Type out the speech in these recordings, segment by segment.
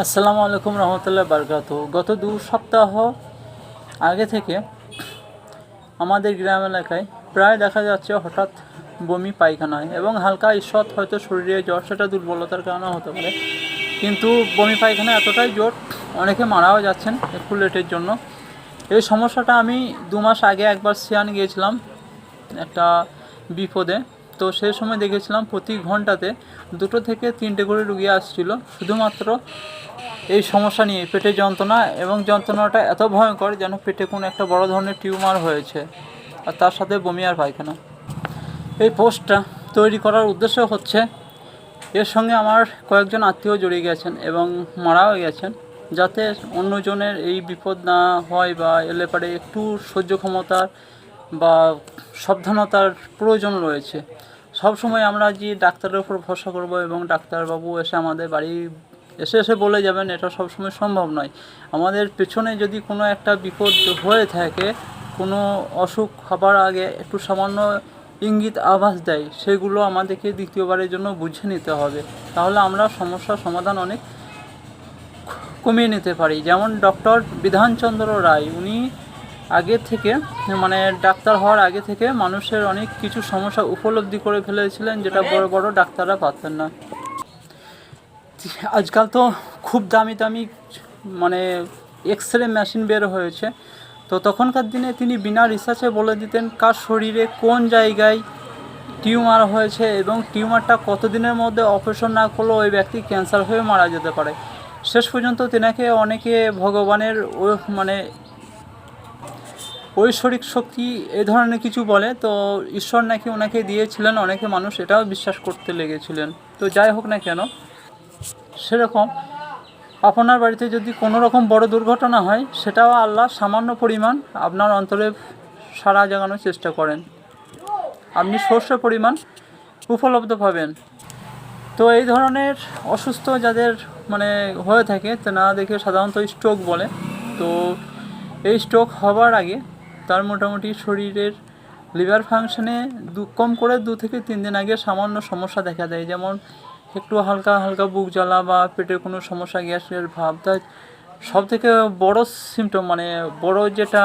আসসালামু আলাইকুম রহমতুল্লাহ বারকাত গত দু সপ্তাহ আগে থেকে আমাদের গ্রাম এলাকায় প্রায় দেখা যাচ্ছে হঠাৎ বমি, পায়খানা এবং হালকা ঈশ্বর হয়তো শরীরে জ্বর, সেটা দুর্বলতার কারণে হতে পারে। কিন্তু বমি, পায়খানা এতটাই জোর, অনেকে মারাও যাচ্ছেন একটু লেটের জন্য। এই সমস্যাটা আমি দু মাস আগে একবার সিয়ান গিয়েছিলাম একটা বিপদে। তো সেই সময় দেখেছিলাম প্রতি ঘন্টাতে দুটো থেকে তিনটে করে রুগী আসছিল। শুধুমাত্র এই সমস্যা নিয়ে, পেটে যন্ত্রণা এবং যন্ত্রণাটা এত ভয়ঙ্কর যেন পেটে কোনো একটা বড় ধরনের টিউমার হয়েছে আর তার সাথে বমি আর পায়খানা। এই পোস্টটা তৈরি করার উদ্দেশ্য হচ্ছে, এর সঙ্গে আমার কয়েকজন আত্মীয় জড়িয়ে গেছেন এবং মারাও গেছেন, যাতে অন্যজনের এই বিপদ না হয় বা এলে পারে একটু সহ্য ক্ষমতার বা সাবধানতার প্রয়োজন রয়েছে। সব সময় আমরা যে ডাক্তারের উপর ভরসা করব এবং ডাক্তারবাবু এসে আমাদের বাড়ি এসে এসে বলে যাবেন, এটা সবসময় সম্ভব নয়। আমাদের পেছনে যদি কোনো একটা বিপদ হয়ে থাকে, কোনো অসুখ হবার আগে একটু সামান্য ইঙ্গিত, আভাস দেয়, সেগুলো আমাদেরকে দ্বিতীয়বারের জন্য বুঝে নিতে হবে। তাহলে আমরা সমস্যার সমাধান অনেক কমিয়ে নিতে পারি। যেমন ডক্টর বিধানচন্দ্র রায়, উনি আগে থেকে মানে ডাক্তার হওয়ার আগে থেকে মানুষের অনেক কিছু সমস্যা উপলব্ধি করে ফেলেছিলেন, যেটা বড় বড় ডাক্তাররা পারতেন না। আজকাল তো খুব দামি দামি মানে এক্স রে মেশিন বের হয়েছে। তো তখনকার দিনে তিনি বিনা রিসার্চে বলে দিতেন কার শরীরে কোন জায়গায় টিউমার হয়েছে এবং টিউমারটা কতদিনের মধ্যে অপারেশন না করলেও ওই ব্যক্তি ক্যান্সার হয়ে মারা যেতে পারে। শেষ পর্যন্ত তেনাকে অনেকে ভগবানের ও মানে ঐশ্বরিক শক্তি এ ধরনের কিছু বলে, তো ঈশ্বর নাকি ওনাকে দিয়েছিলেন, অনেকে মানুষ এটাও বিশ্বাস করতে লেগেছিলেন। তো যাই হোক না কেন, সেরকম আপনার বাড়িতে যদি কোনো রকম বড় দুর্ঘটনা হয়, সেটাও আল্লাহ সামান্য পরিমাণ আপনার অন্তরে সারা জাগানোর চেষ্টা করেন। আপনি সর্ষে পরিমাণ উপলব্ধ পাবেন। তো এই ধরনের অসুস্থ যাদের মানে হয়ে থাকে, তা না দেখে সাধারণত স্ট্রোক বলে। তো এই স্ট্রোক হবার আগে তার মোটামুটি শরীরের লিভার ফাংশনে দু, কম করে দু থেকে তিন দিন আগে সামান্য সমস্যা দেখা দেয়। যেমন একটু হালকা হালকা বুক জ্বালা বা পেটের কোনো সমস্যা, গ্যাসের ভাব। তা সব থেকে বড় সিমটম মানে বড় যেটা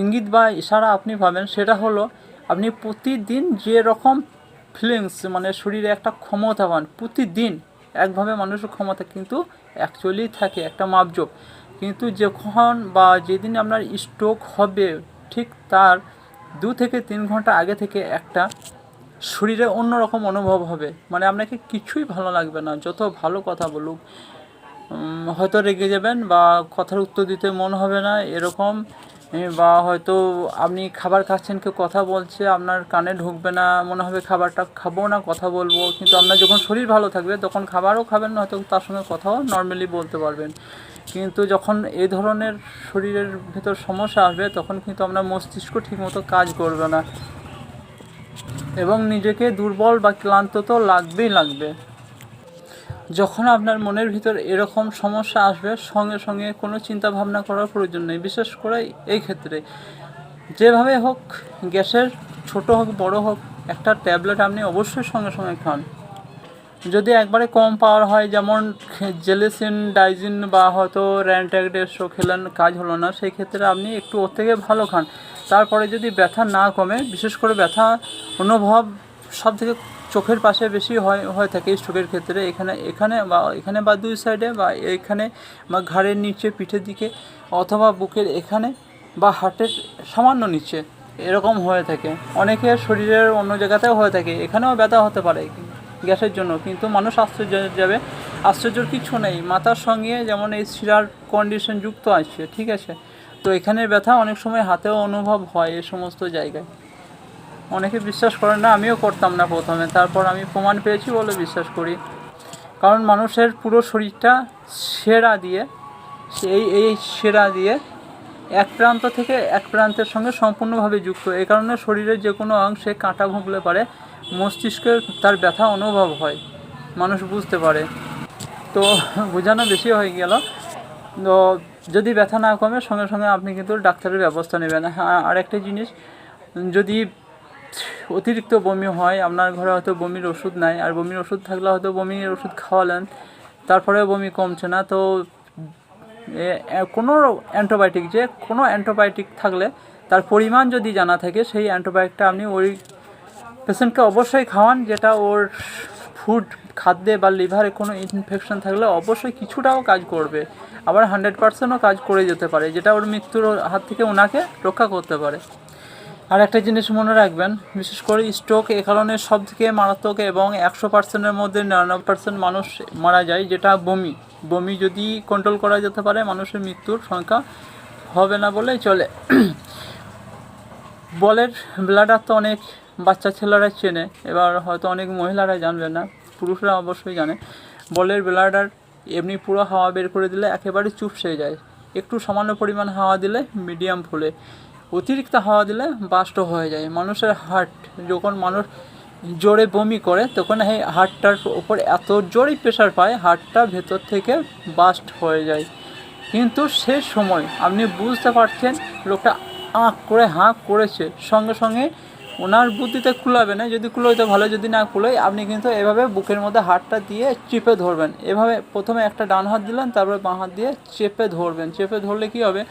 ইঙ্গিত বা ইশারা আপনি পাবেন সেটা হলো আপনি প্রতিদিন যে রকম ফিলিংস মানে শরীরে একটা ক্ষমতা পান প্রতিদিন, একভাবে মানুষের ক্ষমতা কিন্তু অ্যাকচুয়ালি থাকে, একটা মাপজোপ কিন্তু যখন বা যেদিন আপনার স্ট্রোক হবে, ঠিক তার দু থেকে তিন ঘণ্টা আগে থেকে একটা শরীরে অন্যরকম অনুভব হবে। মানে আপনাকে কিছুই ভালো লাগবে না। যত ভালো কথা বলুক হয়তো রেগে যাবেন বা কথার উত্তর দিতে মন হবে না এরকম বা হয়তো আপনি খাবার খাচ্ছেন, কেউ কথা বলছে, আপনার কানে ঢুকবে না, মনে হবে খাবারটা খাব না, কথা বলব। কিন্তু আপনার যখন শরীর ভালো থাকবে, তখন খাবারও খাবেন না, হয়তো তার সঙ্গে কথাও নর্মালি বলতে পারবেন। কিন্তু যখন এই ধরনের শরীরের ভেতর সমস্যা আসবে, তখন কিন্তু আপনার মস্তিষ্ক ঠিকমতো কাজ করবে না। এবং নিজেকে দুর্বল বা ক্লান্ত তো লাগবেই লাগবে। যখন আপনার মনের ভিতর এরকম সমস্যা আসবে, সঙ্গে সঙ্গে কোনো চিন্তা ভাবনা করার প্রয়োজন নেই, বিশেষ করে এই ক্ষেত্রে। যেভাবে হোক, গ্যাসের ছোট হোক, বড় হোক, একটা ট্যাবলেট আপনি অবশ্যই সঙ্গে সঙ্গে খান। যদি একবারে কম পাওয়ার হয়, যেমন জেলেসিন, ডাইজিন বা হয়তো র্যান্ট্যাগডেসও খেলেন, কাজ হলো না, সেই ক্ষেত্রে আপনি একটু ওর থেকে ভালো খান। তারপরে যদি ব্যথা না কমে, বিশেষ করে ব্যথা অনুভব সব থেকে চোখের পাশে বেশি হয়, হয়ে থাকে স্ট্রোকের ক্ষেত্রে। এখানে এখানে বা এখানে বা দুই সাইডে বা এখানে বা ঘাড়ের নিচে, পিঠের দিকে অথবা বুকের এখানে বা হার্টের সামান্য নিচে, এরকম হয়ে থাকে। অনেকের শরীরের অন্য জায়গাতেও হয়ে থাকে। এখানেও ব্যথা হতে পারে। গ্যাসের জন্য, কিন্তু মানুষ আশ্চর্য যাবে। আশ্চর্যর কিছু নেই। মাথার সঙ্গে যেমন এই শিরার কন্ডিশন যুক্ত আছে, ঠিক আছে? তো এখানে ব্যথা অনেক সময় হাতেও অনুভব হয় এ সমস্ত জায়গায়। অনেকে বিশ্বাস করেন না, আমিও করতাম না প্রথমে। তারপর আমি প্রমাণ পেয়েছি বলে বিশ্বাস করি। কারণ মানুষের পুরো শরীরটা সেরা দিয়ে এই এই সেরা দিয়ে এক প্রান্ত থেকে এক প্রান্তের সঙ্গে সম্পূর্ণভাবে যুক্ত। এই কারণে শরীরের যে কোনো অংশে কাঁটা ভুগলে পারে। মস্তিষ্কের তার ব্যথা অনুভব হয়। মানুষ বুঝতে পারে। তো বোঝানো বেশি হয়ে গেল। তো যদি ব্যথা না কমে, সঙ্গে সঙ্গে আপনি কিন্তু ডাক্তারের ব্যবস্থা নেবেন। হ্যাঁ আরেকটা জিনিস, যদি অতিরিক্ত বমি হয়, আপনার ঘরে হয়তো বমির ওষুধ নাই, আর বমির ওষুধ থাকলে হয়তো বমির ওষুধ খাওয়ালেন তারপরে বমি কমছে না। তো কোনো অ্যান্টিবায়োটিক, যে কোনো অ্যান্টিবায়োটিক থাকলে তার পরিমাণ যদি জানা থাকে, সেই অ্যান্টিবায়োটিকটা আপনি ওই পেশেন্টকে অবশ্যই খাওয়ান, যেটা ওর ফুড খাদ্যে বা লিভারে কোনো ইনফেকশন থাকলে অবশ্যই কিছুটাও কাজ করবে। আবার হান্ড্রেড পার্সেন্টও কাজ করে যেতে পারে, যেটা ওর মৃত্যুর হাত থেকে ওনাকে রক্ষা করতে পারে। আর একটা জিনিস মনে রাখবেন, বিশেষ করে স্ট্রোক এ কারণে সব থেকে মারাত্মক এবং একশো পার্সেন্টের মধ্যে নিরানব্বই পার্সেন্ট মানুষ মারা যায়, যেটা বমি। বমি যদি কন্ট্রোল করা যেতে পারে, মানুষের মৃত্যুর সংখ্যা হবে না বলেই চলে। বলের ব্লাডার তো অনেক বাচ্চা ছেলেরা চেনে। এবার হয়তো অনেক মহিলারা জানবে না, পুরুষরা অবশ্যই জানে। বলের ব্লাডার এমনি পুরো হাওয়া বের করে দিলে একেবারে চুপ চুপসে যায়। একটু সামান্য পরিমাণ হাওয়া দিলে মিডিয়াম ফুলে। অতিরিক্ত হাওয়া দিলে বাস্ট হয়ে যায়। মানুষের হার্ট যখন মানুষ জোরে বমি করে, তখন এই হার্টটার ওপর এত জোরে প্রেশার পায় হার্টটা ভেতর থেকে বাস্ট হয়ে যায়। কিন্তু সে সময় আপনি বুঝতে পারছেন, লোকটা আঁক করে হাঁক করেছে। সঙ্গে সঙ্গে ওনার বুদ্ধিতে কুলাবে না, যদি কুলোয় তো ভালো, যদি না কুলোয় আপনি কিন্তু এভাবে বুকের মধ্যে হাতটা দিয়ে চেপে ধরবেন। এভাবে প্রথমে একটা ডান হাত দিলেন, তারপরে বাঁ হাত দিয়ে চেপে ধরবেন। চেপে ধরলে কি হবে?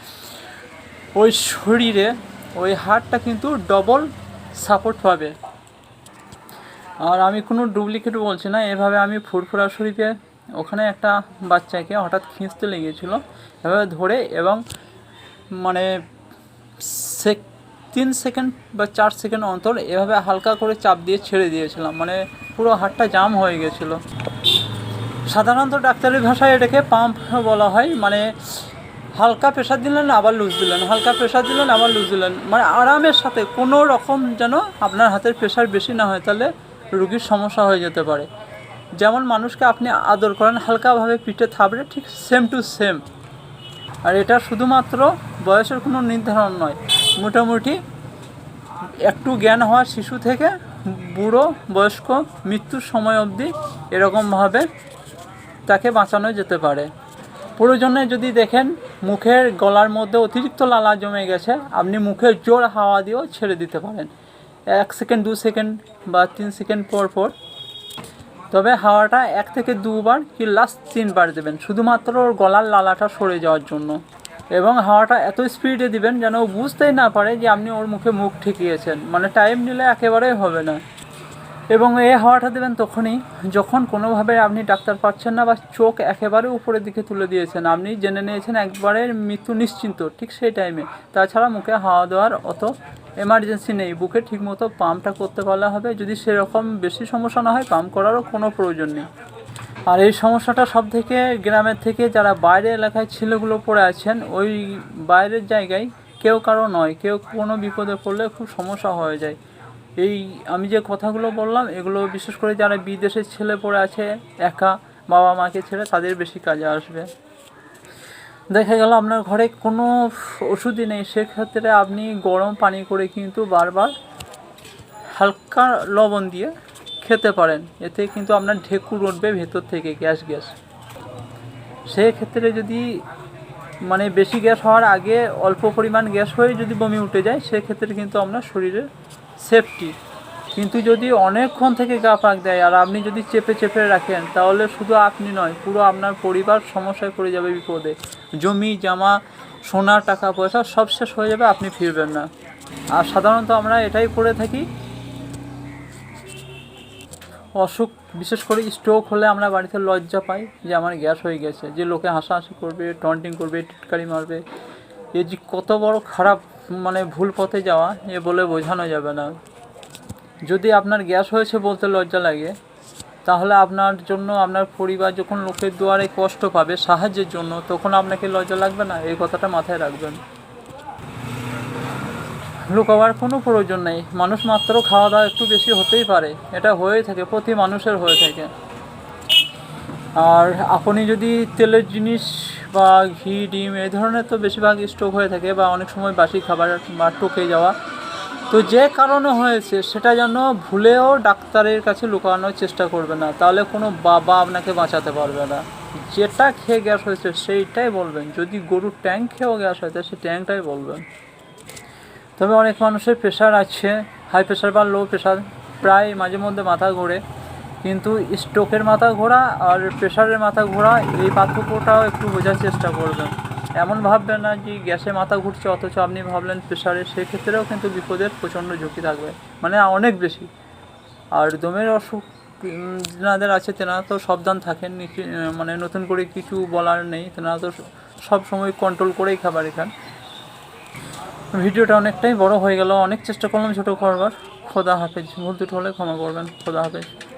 ওই শরীরে ওই হাড়টা কিন্তু ডবল সাপোর্ট পাবে। আর আমি কোনো ডুপ্লিকেট বলছি না, এভাবে আমি ফুরফুরা শরীফে ওখানে একটা বাচ্চাকে হঠাৎ খিঁচতে লেগেছিলো। এভাবে ধরে এবং মানে সেক তিন সেকেন্ড বা চার সেকেন্ড অন্তর এভাবে হালকা করে চাপ দিয়ে ছেড়ে দিয়েছিলাম। মানে পুরো হাতটা জাম হয়ে গেছিল। সাধারণত ডাক্তারের ভাষায় এটাকে পাম্প বলা হয়। মানে হালকা প্রেশার দিলেন, আবার লুজ দিলেন। হালকা প্রেশার দিলেন, আবার লুজ দিলেন। মানে আরামের সাথে কোনো রকম যেন আপনার হাতের প্রেশার বেশি না হয়, তাহলে রুগীর সমস্যা হয়ে যেতে পারে। যেমন মানুষকে আপনি আদর করেন, হালকাভাবে পিঠে থাবড়ে, ঠিক সেম টু সেম আর এটা শুধুমাত্র বয়সের কোনো নির্ধারণ নয় মোটামুটি একটু জ্ঞান হওয়া শিশু থেকে বুড়ো, বয়স্ক, মৃত্যুর সময় অবধি এরকমভাবে তাকে বাঁচানো যেতে পারে। প্রয়োজনে যদি দেখেন মুখের গলার মধ্যে অতিরিক্ত লালা জমে গেছে, আপনি মুখে জোর হাওয়া দিয়েও ছেড়ে দিতে পারেন। এক সেকেন্ড, দু সেকেন্ড বা তিন সেকেন্ড পর পর। তবে হাওয়াটা এক থেকে দুবার কি লাস্ট তিনবার দেবেন, শুধুমাত্র ওর গলার লালাটা সরে যাওয়ার জন্য। এবং হাওয়াটা এত স্পিডে দিবেন যেন ও বুঝতেই না পারে যে আপনি ওর মুখে মুখ ঠেকিয়েছেন। মানে টাইম নিলে একেবারেই হবে না। এবং এই হাওয়াটা দেবেন তখনই যখন কোনোভাবে আপনি ডাক্তার পাচ্ছেন না বা চোখ একেবারে উপরের দিকে তুলে দিয়েছেন। আপনি জেনে নিয়েছেন একবারে মৃত্যু নিশ্চিন্ত ঠিক সেই টাইমে তাছাড়া মুখে হাওয়া দেওয়ার অত এমার্জেন্সি নেই। বুকে ঠিকমতো পাম্পটা করতে পারলে হবে। যদি সেরকম বেশি সমস্যা না হয় পাম্প করারও কোনো প্রয়োজন নেই। আর এই সমস্যাটা সব থেকে গ্রামের থেকে যারা বাইরে এলাকায় ছেলেগুলো পড়ে আছেন, ওই বাইরের জায়গায় কেউ কারও নয়, কেউ কোনো বিপদে পড়লে খুব সমস্যা হয়ে যায়। এই আমি যে কথাগুলো বললাম, এগুলো বিশেষ করে যারা বিদেশের ছেলে পড়ে আছে, একা বাবা মাকে ছেড়ে তাদের বেশি কাজে আসবে। দেখা গেল আপনার ঘরে কোনো ওষুধই নেই, সেক্ষেত্রে আপনি গরম পানি করে কিন্তু বারবার হালকা লবণ দিয়ে খেতে পারেন। এতে কিন্তু আপনার ঢেকুর উঠবে ভেতর থেকে গ্যাস গ্যাস। সেক্ষেত্রে যদি মানে বেশি গ্যাস হওয়ার আগে অল্প পরিমাণ গ্যাস হয়ে যদি বমি উঠে যায়, সেক্ষেত্রে কিন্তু আপনার শরীরে সেফটি। কিন্তু যদি অনেকক্ষণ থেকে গা পাক দেয়, আর আপনি যদি চেপে চেপে রাখেন, তাহলে শুধু আপনি নয়, পুরো আপনার পরিবার সমস্যায় পড়ে যাবে বিপদে। জমি, জামা, সোনা, টাকা, পয়সা সব শেষ হয়ে যাবে, আপনি ফিরবেন না। আর সাধারণত আমরা এটাই করে থাকি অসুখ, বিশেষ করে স্ট্রোক হলে আমরা বাড়িতে লজ্জা পাই যে আমার গ্যাস হয়ে গেছে, যে লোকে হাসাহাসি করবে টন্টিং করবে, টিটকারি মারবে। এ যে কত বড় খারাপ মানে ভুল পথে যাওয়া, এ বলে বোঝানো যাবে না। যদি আপনার গ্যাস হয়েছে বলতে লজ্জা লাগে, তাহলে আপনার জন্য, আপনার পরিবার যখন লোকের দুয়ারে কষ্ট পাবে, সাহায্যের জন্য, তখন আপনাকে লজ্জা লাগবে না? এই কথাটা মাথায় রাখবেন। লুকাবার কোনো প্রয়োজন নেই। মানুষ মাত্র খাওয়া দাওয়া একটু বেশি হতেই পারে। এটা হয়েই থাকে, প্রতি মানুষের হয়ে থাকে। আর আপনি যদি তেলের জিনিস বা ঘি, ডিম এই ধরনের তো বেশিরভাগ স্টক হয়ে থাকে বা অনেক সময় বাসি খাবার বা টকে যাওয়া। তো যে কারণে হয়েছে, সেটা যেন ভুলেও ডাক্তারের কাছে লুকানোর চেষ্টা করবে না। তাহলে কোনো বাবা আপনাকে বাঁচাতে পারবে না। যেটা খেয়ে গ্যাস হয়েছে, সেইটাই বলবেন। যদি গরুর ট্যাঙ্ক খেয়েও গ্যাস হয়েছে সেই ট্যাঙ্কটাই বলবেন। তবে অনেক মানুষের প্রেশার আছে হাই প্রেশার বা লো প্রেশার প্রায় মাঝে মধ্যে মাথা ঘোরে। কিন্তু স্ট্রোকের মাথা ঘোরা আর প্রেশারের মাথা ঘোরা এই পার্থক্যটাও একটু বোঝার চেষ্টা করবেন। এমন ভাববেন না যে গ্যাসে মাথা ঘুরছে অথচ আপনি ভাবলেন প্রেশারে সেক্ষেত্রেও কিন্তু বিপদের প্রচণ্ড ঝুঁকি থাকবে। মানে অনেক বেশি। আর দমের অসুখ উম, যেনাদের আছে তেনারা তো সাবধান থাকেন মানে নতুন করে কিছু বলার নেই। তেনারা তো সব সময় কন্ট্রোল করেই খাবার খান। ভিডিওটা অনেকটাই বড় হয়ে গেল। অনেক চেষ্টা করলাম ছোটো করবার। খোদা হাফেজ। ভুল দুটো হলে ক্ষমা করবেন। খোদা হাফেজ।